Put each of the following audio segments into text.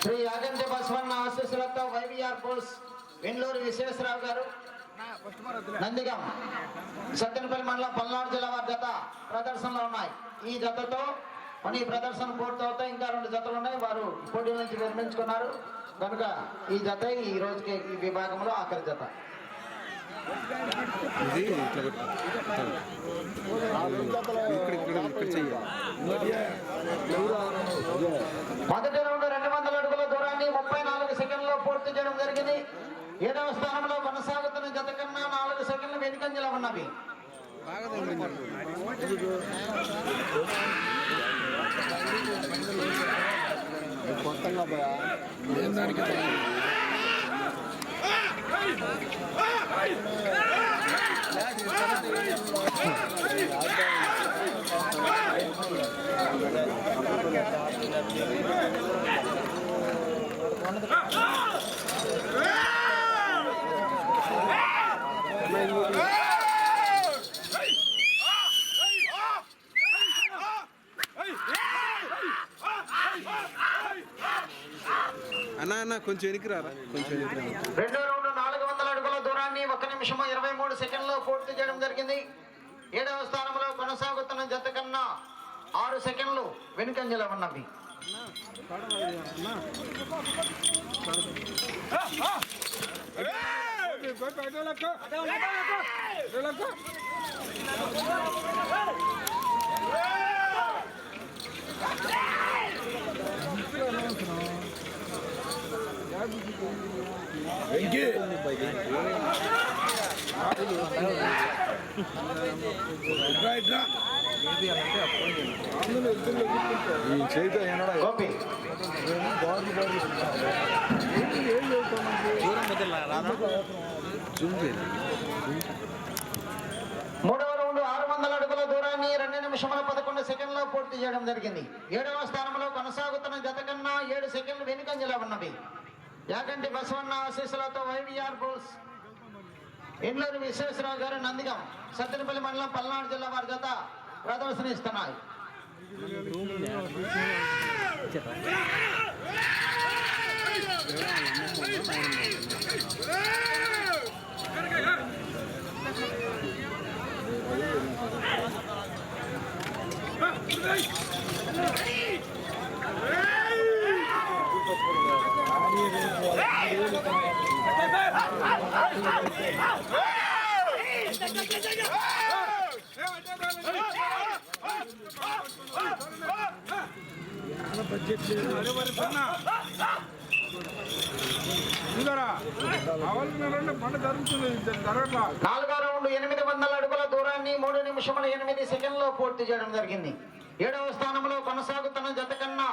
శ్రీ యాగంటి బస్వన్న ఆశీస్సులతో వైవిఆర్ బోస్ వెంగళూరు విశ్వేశ్వరరావు గారు నందిగం సత్తెనపల్లి మండలం పల్నాడు జిల్లా వారి జత ప్రదర్శనలో ఉన్నాయి. ఈ జతతో మన ఈ ప్రదర్శన పూర్తవుతాయి ఇంకా రెండు జతలు ఉన్నాయి. వారు పోటీ నుంచి విరమించుకున్నారు కనుక ఈ జత ఈ రోజుకి ఈ విభాగంలో ఆఖరి జత. ఇది ఇట్లా. ఇక్కడ ఇక్కడ ఇక్కడ చెయ్యాలి మొదటి రౌండ్ రెండు వందల అడుగుల దూరాన్ని ముప్పై నాలుగు సెకండ్లో పూర్తి చేయడం జరిగింది ఏడవ స్థానంలో కొనసాగుతున్న జత కన్నా నాలుగు సెకండ్లు వెనుకంజలో ఉన్నవి కొత్తగా అన్నా అన్న కొంచెం వెనక్కి రారా? కొంచెం వెనక్కి రా రెండో రౌండ్ నాలుగు వందల అడుగుల దూరాన్ని ఒక నిమిషము ఇరవై మూడు సెకండ్లో పూర్తి చేయడం జరిగింది ఏడవ స్థానంలో కొనసాగుతున్న జత కన్నా ఆరు సెకండ్లు వెనుకంజలో ఉన్నవి ఈ గోపి. చేయాలి మూడవ రౌండ్ ఆరు వందల అడుగుల దూరాన్ని రెండు నిమిషముల పదకొండు సెకండ్లో పూర్తి చేయడం జరిగింది. ఏడవ స్థానంలో కొనసాగుతున్న జత కన్నా ఏడు సెకండ్లు వెనుకంజలో ఉన్నవి. యాగంటి బసవన్న ఆశీస్సులతో వైవిఆర్ బుల్స్ ఎన్నూరు విశ్వేశ్వరరావు గారు నందిగం. సత్తెనపల్లి మండలం పల్నాడు జిల్లా వారి జత. ప్రదర్శనిస్తున్నాయి పంట జరుగుతుంది జరగట్లా నాలుగో రౌండ్ ఎనిమిది వందల అడుగుల దూరాన్ని మూడు నిమిషముల ఎనిమిది సెకండ్లో పూర్తి చేయడం జరిగింది. ఏడవ స్థానంలో కొనసాగుతున్న జత కన్నా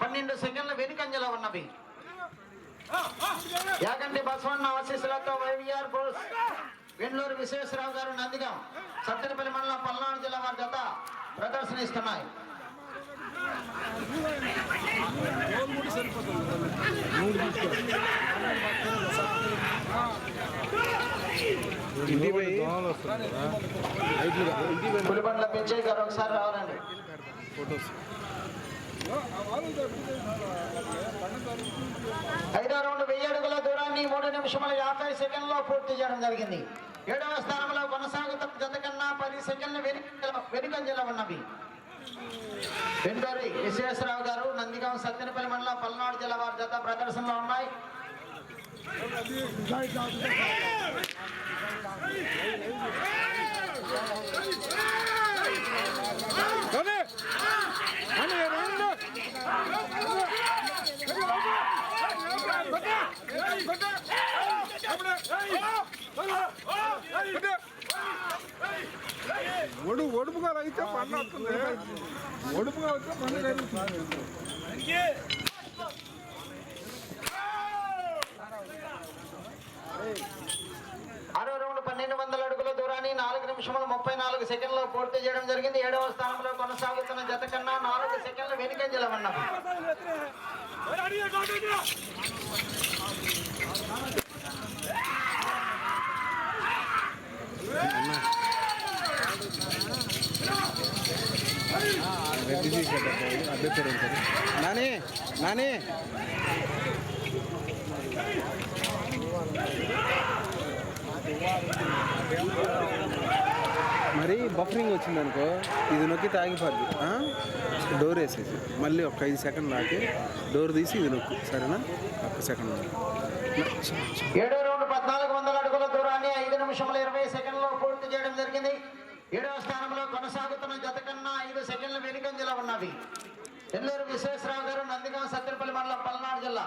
పన్నెండు సెకండ్ల వెనుకంజలో ఉన్నవి. యాగంటి బసవన్న ఆశీస్సులతో వైవిఆర్ బోస్ వెండ్లూరు విశ్వేశ్వరరావు గారు నందిగం సత్తెనపల్లి మండలం పల్నాడు జిల్లా వారి జత ప్రదర్శనిస్తున్నాయి. పులిబండ్ల గారు ఒకసారి రావాలండి. ఫొటోస్ ఐదో రౌండ్ వెయ్యి అడుగుల దూరాన్ని మూడు నిమిషముల యాభై సెకండ్లో పూర్తి చేయడం జరిగింది ఏడవ స్థానంలో కొనసాగుతున్న జత కన్నా పది సెకండ్ల వెనుక వెనుకంజలో ఉన్నవి వెంటూరి విశ్వేశ్వరరావు గారు నందిగాం సత్తెనపల్లి మండలం పల్నాడు జిల్లా వారి జత ప్రదర్శనలో ఉన్నాయి ఒడు ఒడుపుగా అయితే పంట వస్తుంది ఒడుపుగా వస్తే పంట జరుగుతుంది ఆరో రౌండ్ పన్నెండు వందల అడుగుల దూరాన్ని నాలుగు నిమిషముల ముప్పై నాలుగు సెకండ్లో పూర్తి చేయడం జరిగింది ఏడవ స్థానంలో కొనసాగుతున్న జత కన్నా నాలుగు సెకండ్లు వెనుకంజలో ఉన్నవి పేరు నాని నాని. మరి బఫరింగ్ వచ్చింది అనుకో ఇది నొక్కి తాగిపోద్ది. డోర్ వేసేసి. మళ్ళీ ఒక ఐదు సెకండ్ నాటి డోర్ తీసి ఇది నొక్కు. సరేనా? ఒక్క సెకండ్ ఏడో రౌండ్ పద్నాలుగు వందల అడుగుల దూరాన్ని ఐదు నిమిషముల ఇరవై సెకండ్లో పూర్తి చేయడం జరిగింది. ఏడవ స్థానంలో కొనసాగుతున్న జత కన్నా ఐదు సెకండ్ల వెనుకంజలో ఉన్నవి. ఎల్లూరు విశ్వేశ్వరరావు గారు నందిగా సత్తిపల్లి మండలం పల్నాడు జిల్లా.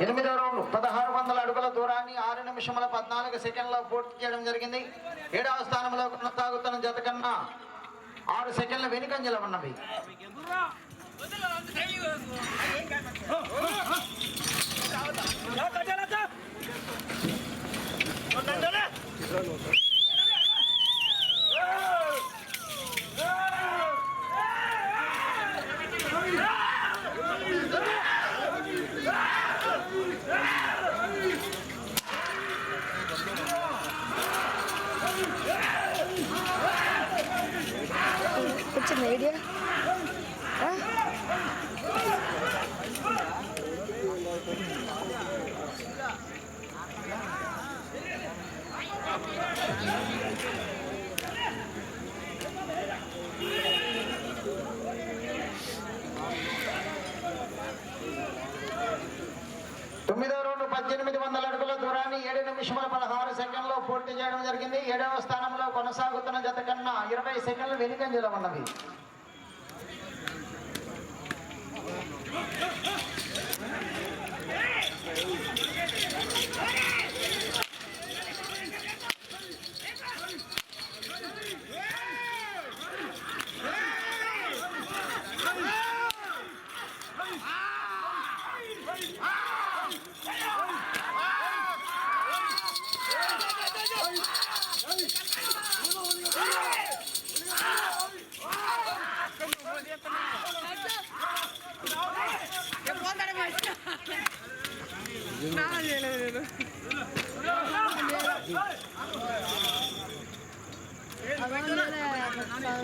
ఎనిమిదో రౌండ్ పదహారు వందల అడుగుల దూరాన్ని ఆరు నిమిషముల పద్నాలుగు సెకండ్లో పూర్తి చేయడం జరిగింది ఏడవ స్థానంలో కొనసాగుతున్న జత కన్నా ఆరు సెకండ్ల వెనుకంజల ఉన్నవి వచ్చింది ఐడియా తొమ్మిదో రెండు పద్దెనిమిది వందల అడుగుల దూరాన్ని ఏడు నిమిషముల పదహారు సెకండ్లో పూర్తి చేయడం జరిగింది. ఏడవ స్థానంలో కొనసాగుతున్న జత కన్నా ఇరవై సెకండ్లు వెనుకంజలో ఉన్నవి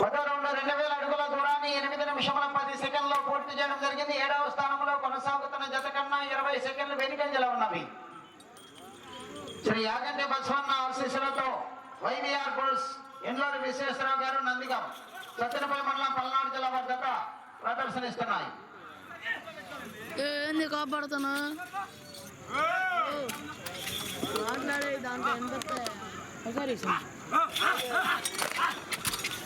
పదో రౌండ్ రెండు వేల అడుగుల దూరాన్ని ఎనిమిది నిమిషముల పది సెకండ్లో పూర్తి చేయడం జరిగింది. ఏడవ స్థానంలో కొనసాగుతున్న జత కన్నా ఇరవై సెకండ్లు వెనుకంజలో ఉన్నవి. శ్రీ యాగంటి బసవన్న ఆశీస్సులతో వైవిఆర్ బుల్స్ ఎండ్లూరి విశ్వేశ్వరరావు గారు నందిగం సత్తెనపల్లి మండలం పల్నాడు జిల్లా వారి జత ప్రదర్శనిస్తున్నాయి ఏంది కాపాడుతాను మాట్లాడే దాంట్లో ఎంత?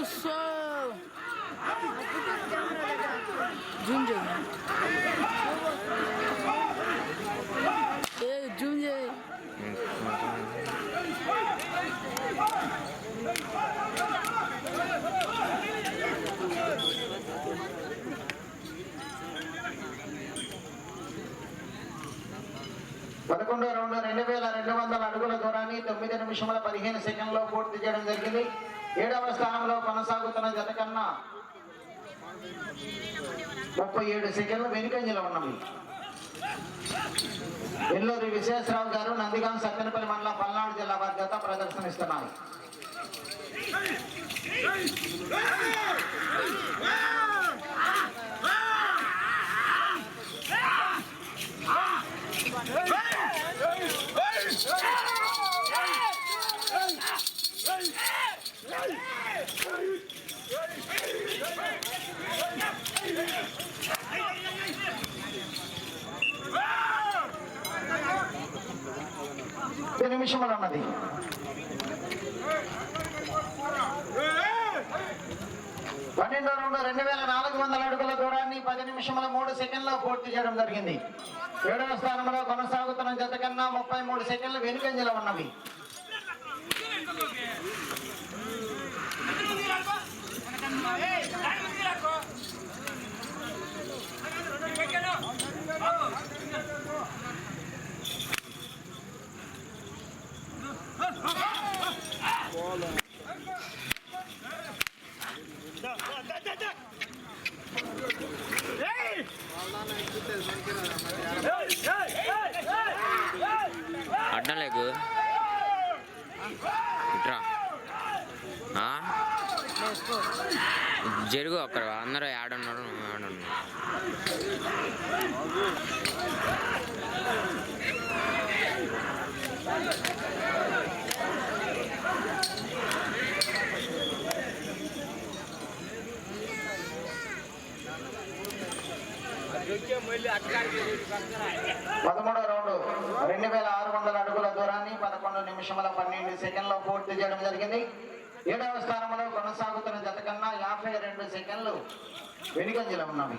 ఒకసారి జూమ్ చేయి ఏ జూమ్ చేయి పదకొండో రౌండ్ రెండు వేల రెండు వందల అడుగుల దూరాన్ని తొమ్మిది నిమిషముల పదిహేను సెకండ్లో పూర్తి చేయడం జరిగింది ఏడవ స్థానంలో కొనసాగుతున్న జత కన్నా ముప్పై ఏడు సెకండ్లు వెనుకంజలో ఉన్నవి. ఎల్లూరి విశ్వేశ్వరరావు గారు నందిగాం సత్తెనపల్లి మండలం పల్నాడు జిల్లా వారి జత ప్రదర్శనిస్తున్నారు. నిమిషములు ఉన్నది పన్నెండు రెండు రెండు వేల నాలుగు వందల అడుగుల దూరాన్ని పది నిమిషముల మూడు సెకండ్లో పూర్తి చేయడం జరిగింది. ఏడవ స్థానంలో కొనసాగుతున్న జత కన్నా ముప్పై మూడు సెకండ్లు వెనుకంజలో ఉన్నవి. అడ్డం లేకు ఇట్రా జరుగు అక్కడ అందరూ ఆడున్నారు ఆడున్నారు పదమూడో రౌండ్. రెండు వేల ఆరు వందల అడుగుల దూరాన్ని పదకొండు నిమిషముల పన్నెండు సెకండ్లో పూర్తి చేయడం జరిగింది. ఏడవ స్థానంలో కొనసాగుతున్న జత కన్నా యాభై రెండు సెకండ్లు వెనుకంజలో ఉన్నవి.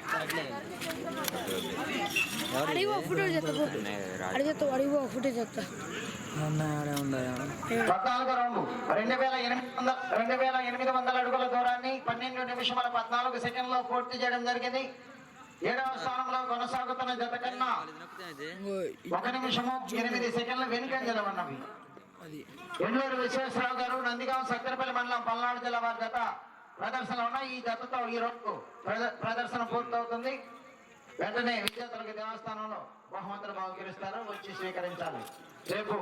అడిగో అడిగితే అడిగో రెండు వేల ఎనిమిది వందల రెండు వేల ఎనిమిది వందల అడుగుల దూరాన్ని పన్నెండు నిమిషముల పద్నాలుగు సెకండ్లో పూర్తి చేయడం జరిగింది ఏడవ స్థానంలో కొనసాగుతున్న జత కన్నా ఒక నిమిషము ఎనిమిది సెకండ్ల వెనుక ఉన్నవి ఎండూరు విశ్వేశ్వరరావు గారు నందిగాం సక్కరపల్లి మండలం పల్నాడు జిల్లా వారి జత ప్రదర్శన ఉన్నాయి ఈ జతతో ఈ రోజు ప్రదర్శన పూర్తవుతుంది వెంటనే విజేతలకు దేవస్థానంలో బహుమతులు బహుకరిస్తారు వచ్చి స్వీకరించాలి రేపు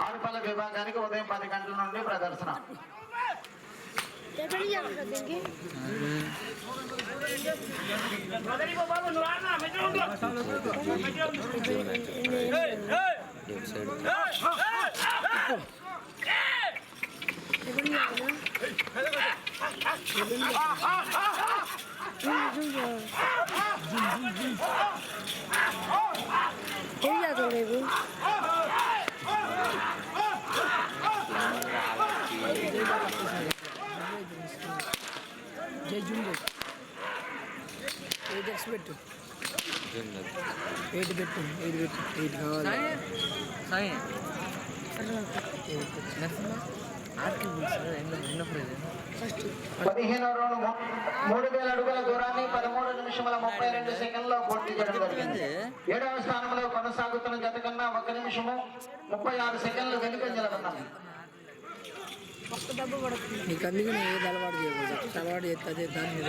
ఆరుపల్ల విభాగానికి ఉదయం పది గంటల నుండి ప్రదర్శన ఎక్కడికి చేస్తారు దీనికి ఇటు సైడ్ ఎక్కడికి చేస్తారు ఏం చేస్తారు రేపు జై జూమ్ జై ఎయిట్ ఎక్స్ పెట్టు జూమ్ లేదు. ఎయిట్ పెట్టు ఎయిట్ పెట్టు ఎయిట్ కావాలి సాయి పదిహేనో రౌండ్ మూడు వేల అడుగుల దూరాన్ని పదమూడు నిమిషముల ముప్పై రెండు సెకండ్లో పూర్తి చేయడం జరిగింది. ఏడవ స్థానంలో కొనసాగుతున్న జత కన్నా ఒక నిమిషము ముప్పై ఆరు సెకండ్లు దెబ్బ పడుతుంది. నీకు అందుకని ఏది అలవాటు చేయకూడదు. దాని మీద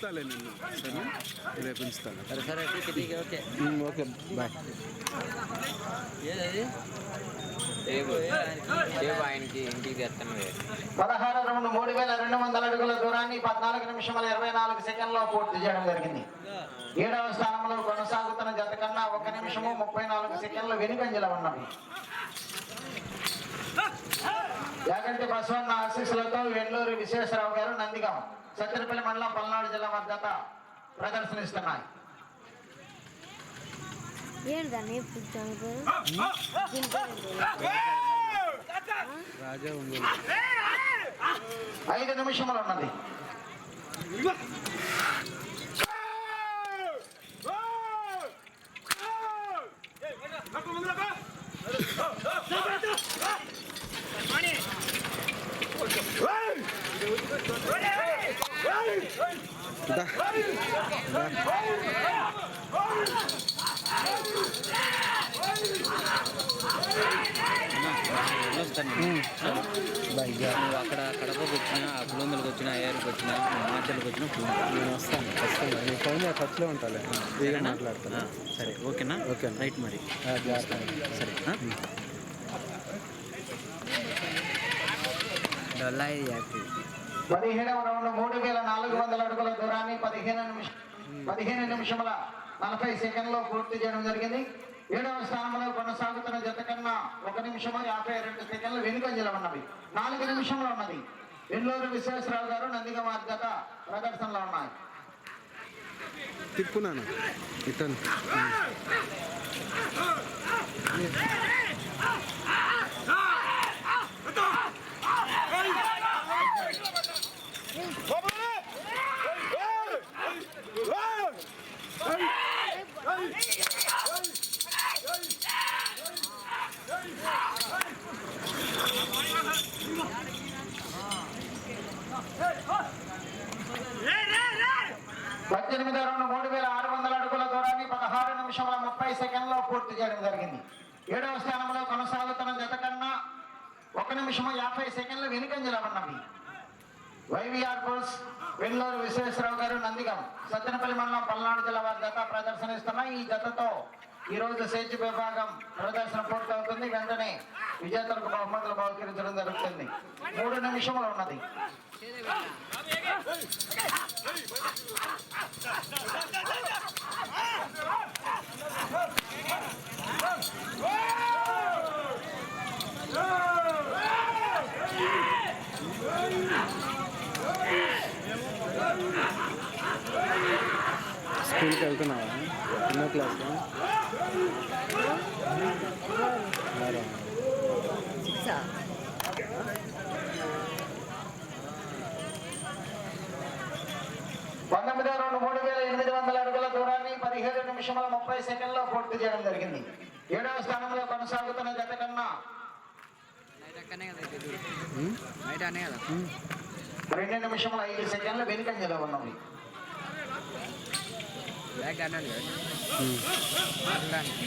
ఉంచుతాలే నిన్ను సరే రేపు ఉంచుతాను సరే సరే టికెట్ ఓకే బాయ్. పదహారు రౌండ్ మూడు వేల రెండు వందల అడుగుల దూరాన్ని పద్నాలుగు నిమిషముల ఇరవై నాలుగు సెకండ్లో పూర్తి చేయడం జరిగింది. ఏడవ స్థానంలో కొనసాగుతున్న జత కన్నా ఒక నిమిషము ముప్పై నాలుగు సెకండ్లు వెనుకంజల ఉన్నవి. యాగంటి బసవన్న ఆశీస్సులతో వెల్లూరు విశ్వేశ్వరరావు గారు నందిగాం. సత్తెనపల్లి మండలం పల్నాడు జిల్లా జత ప్రదర్శనిస్తున్నాయి. ఐదు నిమిషములు ఉన్నది. వచ్చినా ఏరుకు వచ్చినా ఫోన్. నేను వస్తాను వస్తాను. నేను ఫోన్ టచ్లో ఉంటాలే వేరే మాట్లాడతాను. ఆ, సరే ఓకేనా? ఓకే. రైట్ మరి. సరే? డొల్లాయి యాక్టివ్ పదిహేడవ రౌండ్ మూడు వేల నాలుగు వందల అడుగుల దూరాన్ని పదిహేను నిమిషం పదిహేను నిమిషముల నలభై సెకండ్లో పూర్తి చేయడం జరిగింది. ఏడవ స్థానంలో కొనసాగుతున్న జత కన్నా ఒక నిమిషము యాభై రెండు సెకండ్లు వెనుకంజలో ఉన్నవి. నాలుగు నిమిషంలో ఉన్నది. వెల్లూరు విశ్వేశ్వరరావు గారు నందిగమ జత ప్రదర్శనలో ఉన్నాయి. తిప్పునాను ఇతను. పద్దెనిమిది రెండు మూడు వేల ఆరు వందల అడుగుల దూరాన్ని పదహారు నిమిషముల ముప్పై సెకండ్లో పూర్తి చేయడం జరిగింది. ఏడవ స్థానంలో కొనసాగుతున్న జత కన్నా ఒక నిమిషము యాభై సెకండ్లు వెనుకంజలో ఉన్నవి. వైవిఆర్ బోస్ వెల్లూరు విశ్వేశ్వరరావు గారు నందిగం సత్తెనపల్లి మండలం పల్నాడు జిల్లా వారి జత ప్రదర్శనిస్తున్న ఈ జతతో ఈ రోజు సేజ్ విభాగం ప్రదర్శన పూర్తవుతుంది. వెంటనే విజేతలకు బహుమతులు బహుకరించడం జరుగుతుంది. మూడు నిమిషములు ఉన్నది. క్లాస్ పంతొమ్మిది రెండు మూడు వేల ఎనిమిది వందల అడుగుల దూరాన్ని పదిహేడు నిమిషముల ముప్పై సెకండ్లో పూర్తి చేయడం జరిగింది. ఏడవ స్థానంలో కొనసాగుతున్న జత కన్నా రెండు నిమిషముల ఐదు సెకండ్లు వెనుకంజలో ఉన్నవి. బ్యాగ్ అన్నాడు కదా మాట్లాడడానికి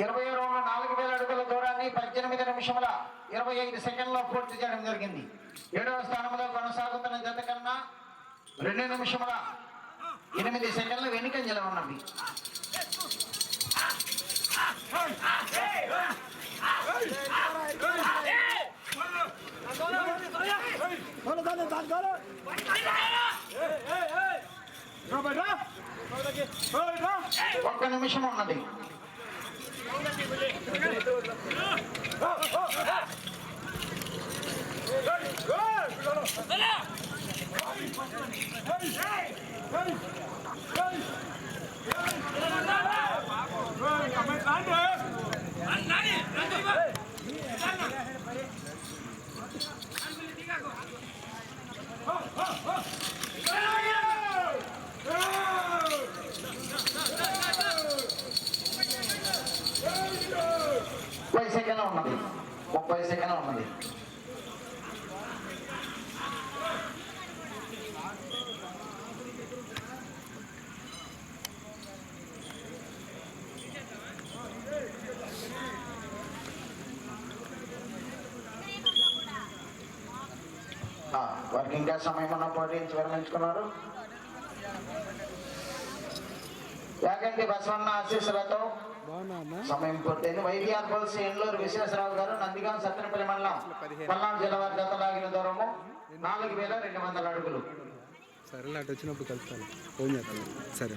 ఇరవై రెండు నాలుగు వేల అడుగుల దూరాన్ని పద్దెనిమిది నిమిషముల నలభై ఐదు సెకండ్లో పూర్తి చేయడం జరిగింది. ఏడవ స్థానంలో కొనసాగుతున్న జత కన్నా రెండు నిమిషముల ఎనిమిది సెకండ్లు వెనుకంజలో ఉన్నవి. ఒక్క నిమిషం ఉన్నది. ముప్పై సెకండ్ ఉన్నది. ముప్పై సెకండ్ ఉన్నది. ఇంకా సమయం ఉన్న పోటీ విరమించుకున్నారు యాగంటి బసవన్న ఆశీస్సులతో సమయం పూర్తయింది. వైద్యార్ బోల్స్ ఎండ్లూరు విశ్వేశ్వరరావు గారు నందిగాం సత్తెనపల్లి మండలం పల్నాడు జిల్లా వారి జత లాగిన దూరము నాలుగు వేల రెండు వందల అడుగులు. సరే అటు వచ్చినప్పుడు కలుస్తాను ఫోన్ చేస్తాను సరే.